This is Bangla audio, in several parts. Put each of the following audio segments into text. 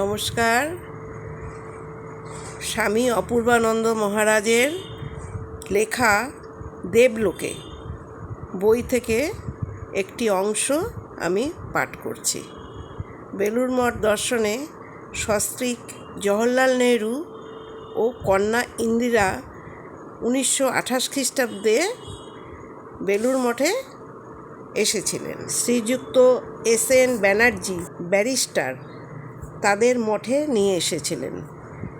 নমস্কার। স্বামী অপূর্বানন্দ মহারাজের লেখা দেবলোকে, বই থেকে একটি অংশ আমি পাঠ করছি। বেলুর মঠ দর্শনে সস্ত্রীক জওহরলাল নেহরু ও কন্যা ইন্দিরা উনিশশো আঠাশ খ্রিস্টাব্দে বেলুর মঠে এসেছিলেন। শ্রীযুক্ত এস এন ব্যানার্জি ব্যারিস্টার তাদের মঠে নিয়ে এসেছিলেন।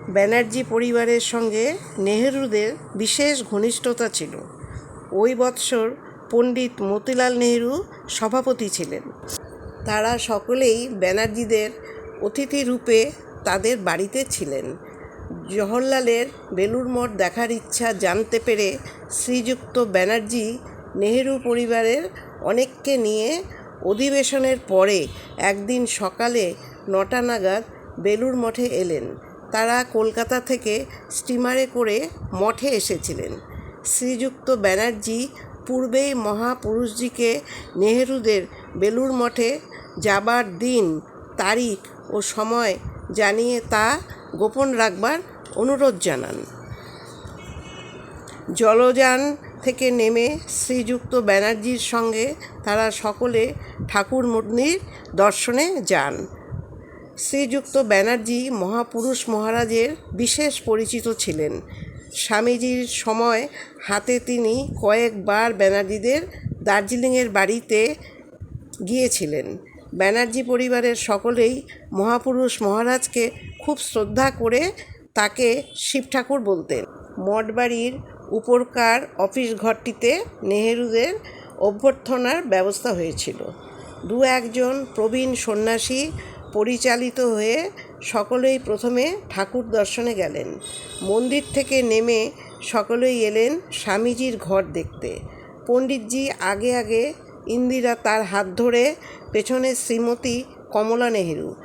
ব্যানার্জি পরিবারের সঙ্গে নেহেরুদের বিশেষ ঘনিষ্ঠতা ছিল। ওই বৎসর পণ্ডিত মতিলাল নেহেরু সভাপতি ছিলেন। তারা সকলেই ব্যানার্জিদের অতিথি রূপে তাদের বাড়িতে ছিলেন। জওহরলালের বেলুর মঠ দেখার ইচ্ছা জানতে পেরে শ্রীযুক্ত ব্যানার্জি নেহেরু পরিবারের অনেককে নিয়ে অধিবেশনের পরে একদিন সকালে নটা নাগাদ বেলুর মঠে এলেন। তারা কলকাতা থেকে স্টিমারে করে মঠে এসেছিলেন। শ্রীযুক্ত ব্যানার্জি পূর্বেই মহাপুরুষজিকে নেহেরুদের বেলুর মঠে যাবার দিন, তারিখ ও সময় জানিয়ে তা গোপন রাখবার অনুরোধ জানান। জলযান থেকে নেমে শ্রীযুক্ত ব্যানার্জির সঙ্গে তারা সকলে ঠাকুর মন্দির দর্শনে যান। শ্রীযুক্ত ব্যানার্জি মহাপুরুষ মহারাজের বিশেষ পরিচিত ছিলেন। স্বামীজির সময় হাতে তিনি কয়েকবার ব্যানার্জিদের দার্জিলিংয়ের বাড়িতে গিয়েছিলেন। ব্যানার্জি পরিবারের সকলেই মহাপুরুষ মহারাজকে খুব শ্রদ্ধা করে তাকে শিব ঠাকুর বলতেন। মঠবাড়ির উপরকার অফিস ঘরটিতে নেহেরুদের অভ্যর্থনার ব্যবস্থা হয়েছিল। দু একজন প্রবীণ সন্ন্যাসী পরিচালিত হয়ে সকলেই প্রথমে ঠাকুর দর্শনে গেলেন। মন্দির থেকে নেমে সকলেই এলেন স্বামীজির ঘর দেখতে। পণ্ডিতজি আগে আগে ইন্দিরা তার হাত ধরে পেছনে শ্রীমতী কমলা নেহেরু,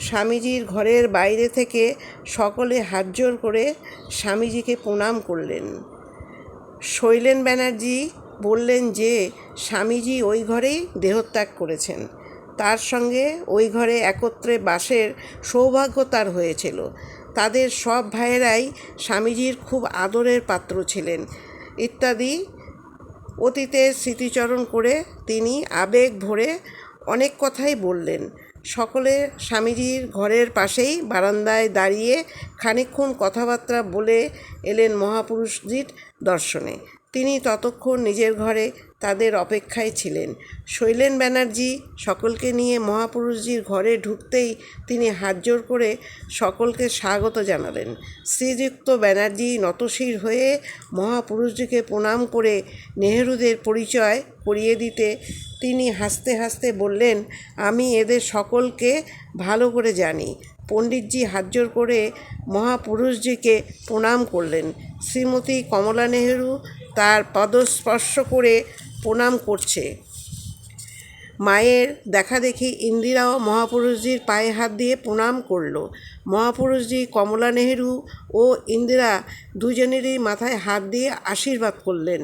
স্বামীজির ঘরের বাইরে থেকে সকলে হাত জোর করে স্বামীজিকে প্রণাম করলেন। শৈলেন ব্যানার্জি বললেন যে, স্বামীজি ওই ঘরেই দেহত্যাগ করেছেন। তার সঙ্গে ওই ঘরে একত্রে বাসের সৌভাগ্য তার হয়েছিল। তাদের সব ভাইয়েরাই স্বামীজির খুব আদরের পাত্র ছিলেন। ইত্যাদি অতীতের স্মৃতিচরণ করে তিনি আবেগ ভরে অনেক কথাই বললেন। সকলে স্বামীজির ঘরের পাশেই বারান্দায় দাঁড়িয়ে খানিকক্ষণ কথাবার্তা বলে এলেন মহাপুরুষজির দর্শনে। তিনি ততক্ষণ নিজের ঘরে তাদের অপেক্ষায় ছিলেন। শৈলেন ব্যানার্জি সকলকে নিয়ে মহাপুরুষজির ঘরে ঢুকতেই তিনি হাত জোর করে সকলকে স্বাগত জানালেন। শ্রীযুক্ত ব্যানার্জি নতশির হয়ে মহাপুরুষজিকে প্রণাম করে নেহেরুদের পরিচয় করিয়ে দিতে তিনি হাসতে হাসতে বললেন, আমি এদের সকলকে ভালো করে জানি। পণ্ডিতজি হাত জোর করে মহাপুরুষজিকে প্রণাম করলেন। শ্রীমতী কমলা নেহেরু তার পদস্পর্শ করে প্রণাম করছে। মায়ের দেখা দেখি ইন্দিরাও মহাপুরুষজির পায়ে হাত দিয়ে প্রণাম করল। মহাপুরুষজি কমলা নেহেরু ও ইন্দিরা দুজনেরই মাথায় হাত দিয়ে আশীর্বাদ করলেন।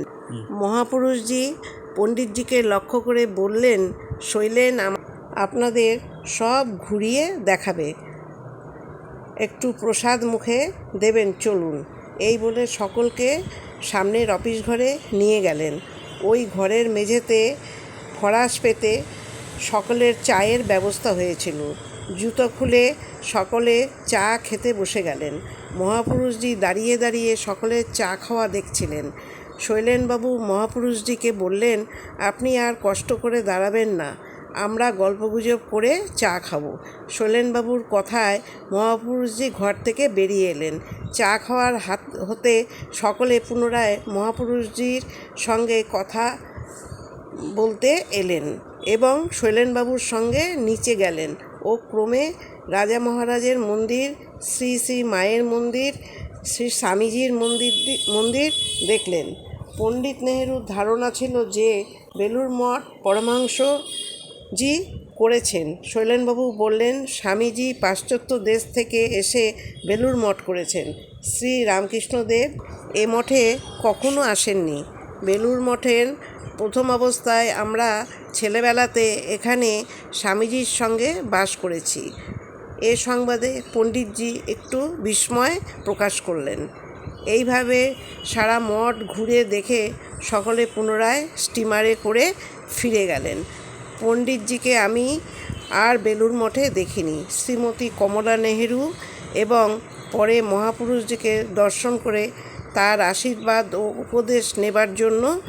মহাপুরুষজি পণ্ডিতজিকে লক্ষ্য করে বললেন, শৈলেন আপনাদের সব ঘুরিয়ে দেখাবে। একটু প্রসাদ মুখে দেবেন, চলুন। এই বলে সকলকে সামনের অফিস ঘরে নিয়ে গেলেন। ওই ঘরের মেঝেতে ফরাস পেতে সকলের চায়ের ব্যবস্থা হয়েছিল। জুতো খুলে সকলে চা খেতে বসে গেলেন। মহাপুরুষজি দাঁড়িয়ে দাঁড়িয়ে সকলের চা খাওয়া দেখছিলেন। শৈলেনবাবু মহাপুরুষজিকে বললেন, আপনি আর কষ্ট করে দাঁড়াবেন না। আমরা গল্পগুজব করে চা খাব। শৈলেনবাবুর কথায় মহাপুরুষজি ঘর থেকে বেরিয়ে এলেন, চা খাওয়ার হাত হতে সকলে পুনরায় মহাপুরুষজির সঙ্গে কথা বলতে এলেন এবং শৈলেনবাবুর সঙ্গে নিচে গেলেন ও ক্রমে রাজা মহারাজের মন্দির, শ্রী শ্রী মায়ের মন্দির, শ্রী স্বামীজির মন্দির মন্দির দেখলেন। পণ্ডিত নেহেরুর ধারণা ছিল যে বেলুর মঠ পরমাংশ জি, করেছেন। শৈলেনবাবু বললেন, স্বামীজি পাশ্চাত্য দেশ থেকে এসে বেলুর মঠ করেছেন। শ্রী রামকৃষ্ণদেব এ মঠে কখনো আসেননি। বেলুর মঠের প্রথম অবস্থায় আমরা ছেলেবেলাতে এখানে স্বামীজির সঙ্গে বাস করেছি। এ সংবাদে পণ্ডিতজি একটু বিস্ময় প্রকাশ করলেন। এইভাবে সারা মঠ ঘুরে দেখে সকলে পুনরায় স্টিমারে করে ফিরে গেলেন। পণ্ডিতজিকে আমি আর বেলুর মঠে দেখিনি। শ্রীমতী কমলা নেহেরু এবং পরে মহাপুরুষজিকে দর্শন করে তার আশীর্বাদ ও উপদেশ নেবার জন্য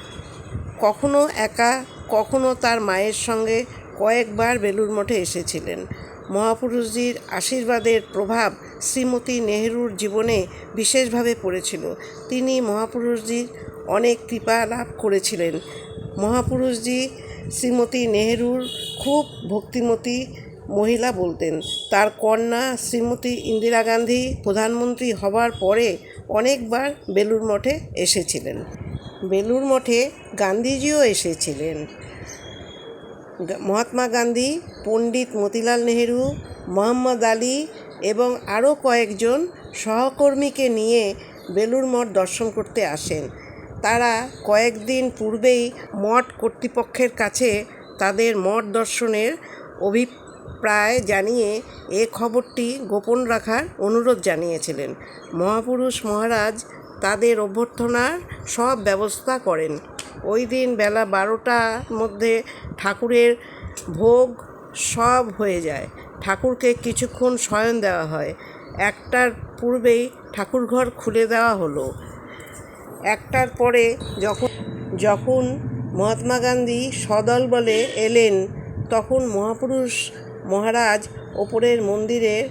কখনো একা, কখনো তার মায়ের সঙ্গে কয়েকবার বেলুর মঠে এসেছিলেন। মহাপুরুষজির আশীর্বাদের প্রভাব শ্রীমতী নেহেরুর জীবনে বিশেষভাবে পড়েছিল। তিনি মহাপুরুষজির অনেক কৃপা লাভ করেছিলেন। মহাপুরুষজি শ্রীমতী নেহেরুর খুব ভক্তিমতী মহিলা বলতেন। তার কন্যা শ্রীমতী ইন্দিরা গান্ধী প্রধানমন্ত্রী হবার পরে অনেকবার বেলুর মঠে এসেছিলেন। বেলুর মঠে গান্ধীজিও এসেছিলেন। মহাত্মা গান্ধী, পণ্ডিত মতিলাল নেহেরু, মোহাম্মদ আলী এবং আরও কয়েকজন সহকর্মীকে নিয়ে বেলুর মঠ দর্শন করতে আসেন। তারা কয়েকদিন পূর্বেই মঠ কর্তৃপক্ষের কাছে তাদের মঠ দর্শনের অভিপ্রায় জানিয়ে এ খবরটি গোপন রাখার অনুরোধ জানিয়েছিলেন। মহাপুরুষ মহারাজ তাদের অভ্যর্থনার সব ব্যবস্থা করেন। ওই দিন বেলা বারোটার মধ্যে ঠাকুরের ভোগ সব হয়ে যায়। ঠাকুরকে কিছুক্ষণ শয়ন দেওয়া হয়। একটার পূর্বেই ঠাকুরঘর খুলে দেওয়া হলো। একটার পরে যখন যখন মহাত্মা গান্ধী সদল বলে এলেন, তখন মহাপুরুষ মহারাজ ওপরের মন্দিরের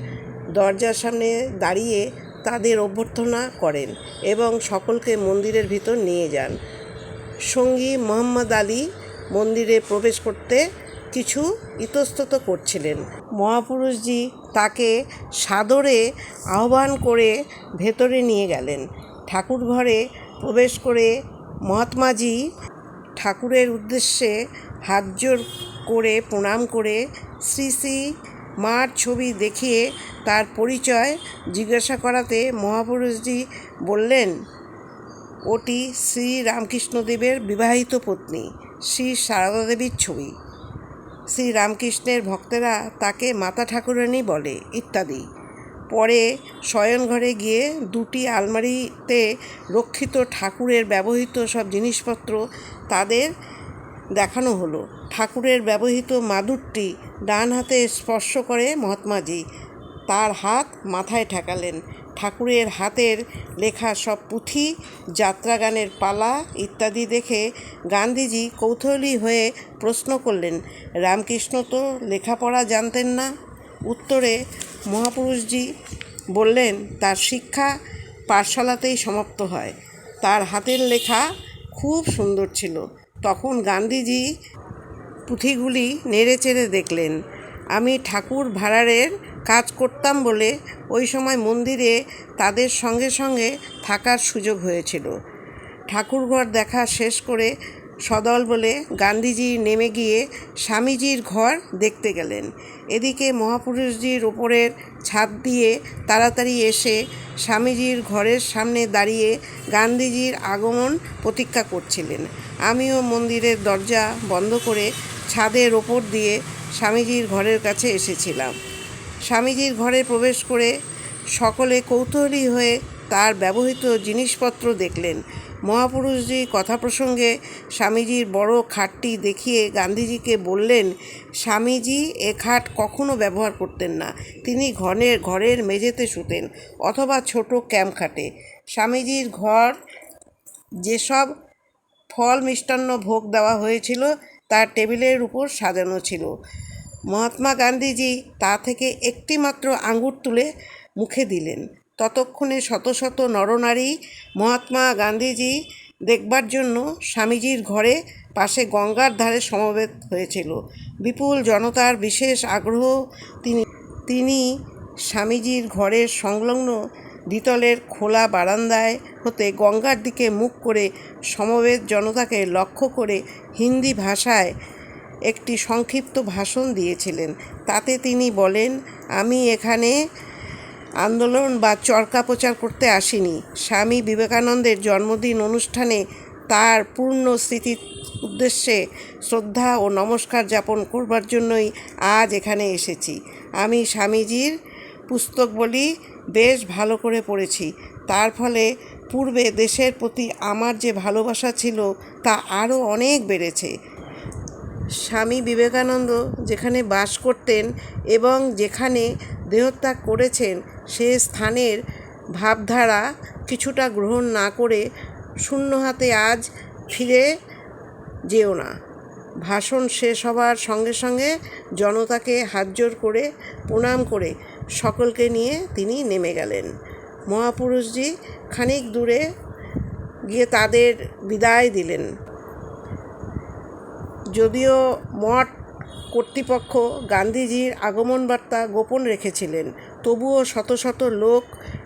দরজার সামনে দাঁড়িয়ে তাদের অভ্যর্থনা করেন এবং সকলকে মন্দিরের ভিতর নিয়ে যান। সঙ্গী মোহাম্মদ আলী মন্দিরে প্রবেশ করতে কিছু ইতস্তত করছিলেন। মহাপুরুষজি তাকে সাদরে আহ্বান করে ভেতরে নিয়ে গেলেন। ঠাকুর ঘরে প্রবেশ করে মহাত্মাজি ঠাকুরের উদ্দেশ্যে হাত জোর করে, প্রণাম করে শ্রী শ্রী মার ছবি দেখিয়ে তার পরিচয় জিজ্ঞাসা করাতে মহাপুরুষজি বললেন, ওটি শ্রী রামকৃষ্ণদেবের বিবাহিত পত্নী, শ্রী সারদা দেবীর ছবি। শ্রী রামকৃষ্ণের ভক্তেরা তাকে মাতা ঠাকুরানী বলে, ইত্যাদি। পরে শয়নঘরে গিয়ে দুটি আলমারিতে রক্ষিত ঠাকুরের ব্যবহৃত সব জিনিসপত্র তাদের দেখানো হলো। ঠাকুরের ব্যবহৃত মাদুরটি ডান হাতে স্পর্শ করে মহাত্মাজি, তার হাত মাথায় ঠেকালেন। ঠাকুরের হাতের লেখা সব পুঁথি, যাত্রাগানের পালা ইত্যাদি দেখে গান্ধীজি কৌতূহলী হয়ে প্রশ্ন করলেন, রামকৃষ্ণ তো লেখাপড়া জানতেন না? উত্তরে মহাপুরুষজি বললেন, তার শিক্ষা পাঠশালাতেই সমাপ্ত হয়। তার হাতের লেখা খুব সুন্দর ছিল। তখন গান্ধীজি পুঁথিগুলি নেড়েচেড়ে দেখলেন। আমি ঠাকুর ভাড়ারের কাজ করতাম বলে ওই সময় মন্দিরে তাদের সঙ্গে সঙ্গে থাকার সুযোগ হয়েছিল। ঠাকুরঘর দেখা শেষ করে সদল বলে গান্ধীজি নেমে গিয়ে স্বামীজির ঘর দেখতে গেলেন। এদিকে মহাপুরুষজির ওপরের ছাদ দিয়ে তাড়াতাড়ি এসে স্বামীজির ঘরের সামনে দাঁড়িয়ে গান্ধীজির আগমন প্রতীক্ষা করছিলেন। আমিও মন্দিরের দরজা বন্ধ করে ছাদের ওপর দিয়ে স্বামীজির ঘরের কাছে এসেছিলাম। স্বামীজির ঘরে প্রবেশ করে সকলে কৌতূহলী হয়ে তার ব্যবহৃত জিনিসপত্র দেখলেন। মহাপুরুষজি কথা প্রসঙ্গে স্বামীজির বড় খাটটি দেখিয়ে গান্ধীজিকে বললেন, স্বামীজি, এ খাট কখনো ব্যবহার করতেন না। তিনি ঘরের ঘরের মেঝেতে শুতেন অথবা ছোট ক্যাম্প খাটে স্বামীজির ঘর, যেসব ফল মিষ্টান্ন ভোগ দেওয়া হয়েছিল, তার টেবিলের উপর সাজানো ছিল। মহাত্মা গান্ধীজি তা থেকে একটি মাত্র আঙ্গুর তুলে মুখে দিলেন। ততক্ষণে শত শত নরনারী মহাত্মা গান্ধীজি দেখবার জন্য স্বামীজির ঘরে পাশে গঙ্গার ধারে সমবেত হয়েছিল। বিপুল জনতার বিশেষ আগ্রহ তিনি তিনি স্বামীজির ঘরের সংলগ্ন দ্বিতলের খোলা বারান্দায় হতে গঙ্গার দিকে মুখ করে সমবেত জনতাকে লক্ষ্য করে হিন্দি ভাষায় একটি সংক্ষিপ্ত ভাষণ দিয়েছিলেন। তাতে তিনি বলেন, আমি এখানে আন্দোলন বা চরকা প্রচার করতে আসিনি। স্বামী বিবেকানন্দের জন্মদিন অনুষ্ঠানে তার পূর্ণ স্মৃতির উদ্দেশ্যে শ্রদ্ধা ও নমস্কার যাপন করবার জন্যই আজ এখানে এসেছি। আমি স্বামীজির পুস্তক বলি, বেশ ভালো করে পড়েছি। তার ফলে পূর্বে দেশের প্রতি আমার যে ভালোবাসা ছিল তা আরও অনেক বেড়েছে। স্বামী বিবেকানন্দ যেখানে বাস করতেন এবং যেখানে দেহত্যাগ করেছেন সে স্থানের ভাবধারা কিছুটা গ্রহণ না করে শূন্য হাতে আজ ফিরে যেও না। ভাষণ শেষ হবার সঙ্গে সঙ্গে জনতাকে হাতজোড় করে, প্রণাম করে সকলকে নিয়ে তিনি নেমে গেলেন। মহাপুরুষজি খানিক দূরে গিয়ে তাদের বিদায় দিলেন। যদিও মঠ কর্তৃপক্ষ গান্ধীজির আগমন বার্তা গোপন রেখেছিলেন। তবুও শত শত লোক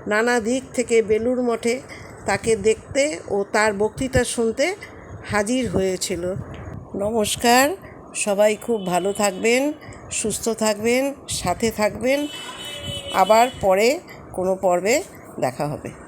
নানা দিক থেকে বেলুর মঠে তাকে দেখতে ও তার বক্তৃতা শুনতে হাজির হয়েছিল। নমস্কার, সবাই খুব ভালো থাকবেন, সুস্থ থাকবেন, সাথে থাকবেন। আবার পরে কোনো পর্বে দেখা হবে।